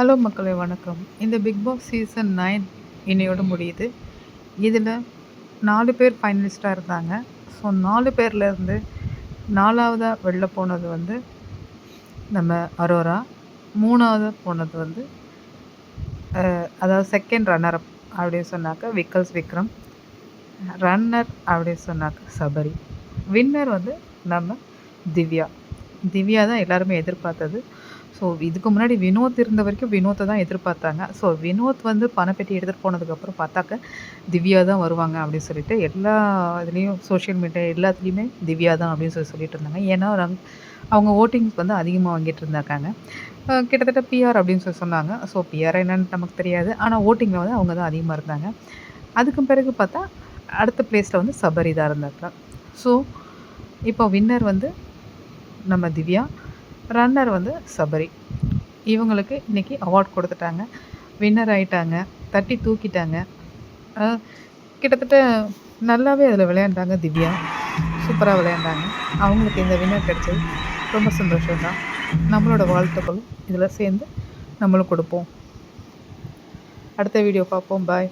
Hello மக்களே வணக்கம். இந்த பிக் பாஸ் சீசன் நைன் இன்னையோட முடியுது. இதில் நாலு பேர் ஃபைனலிஸ்ட்டாக இருந்தாங்க. ஸோ நாலு பேர்லேருந்து நாலாவதாக வெளில போனது வந்து நம்ம அரோரா. மூணாவது போனது வந்து அதாவது செகண்ட் ரன்னர் அப்படின்னு சொன்னாக்க விக்கல்ஸ் விக்ரம் ரன்னர் அப்படின்னு சொன்னாக்க சபரி. வின்னர் வந்து நம்ம திவ்யா. திவ்யா தான் எல்லாருமே எதிர்பார்த்தது. ஸோ இதுக்கு முன்னாடி வினோத் இருந்த வரைக்கும் வினோத்தை தான் எதிர்பார்த்தாங்க. ஸோ வினோத் வந்து பணப்பெட்டி எடுத்துகிட்டு போனதுக்கப்புறம் பார்த்தாக்க திவ்யா தான் வருவாங்க அப்படின்னு சொல்லிட்டு எல்லா இதுலேயும் சோஷியல் மீடியா எல்லாத்துலேயுமே திவ்யா தான் அப்படின்னு சொல்லி சொல்லிட்டு இருந்தாங்க. ஏன்னா ரங்- அவங்க ஓட்டிங்ஸ் வந்து அதிகமாக வாங்கிட்டு இருந்தாக்காங்க கிட்டத்தட்ட பிஆர் அப்படின்னு சொல்லி சொன்னாங்க. ஸோ பிஆர் என்னன்னு நமக்கு தெரியாது. ஆனால் ஓட்டிங்கில் வந்து அவங்க தான் அதிகமாக இருந்தாங்க. அதுக்கு பிறகு பார்த்தா அடுத்த பிளேஸில் வந்து சபரி தான் இருந்தாங்க. ஸோ இப்போ வின்னர் வந்து நம்ம திவ்யா. ரன்னர் வந்து சபரி இவங்களுக்கு இன்றைக்கி அவார்ட் கொடுத்துட்டாங்க. வின்னர் ஆகிட்டாங்க தட்டி தூக்கிட்டாங்க. கிட்டத்தட்ட நல்லாவே அதில் விளையாண்டாங்க திவ்யா. சூப்பராக விளையாண்டாங்க. அவங்களுக்கு இந்த வின்னர் கிடைச்சது ரொம்ப சந்தோஷம் தான் நம்மளோட வாழ்த்துக்களும் இதில் சேர்ந்து நம்மளும் கொடுப்போம். அடுத்த வீடியோ பார்ப்போம். பாய்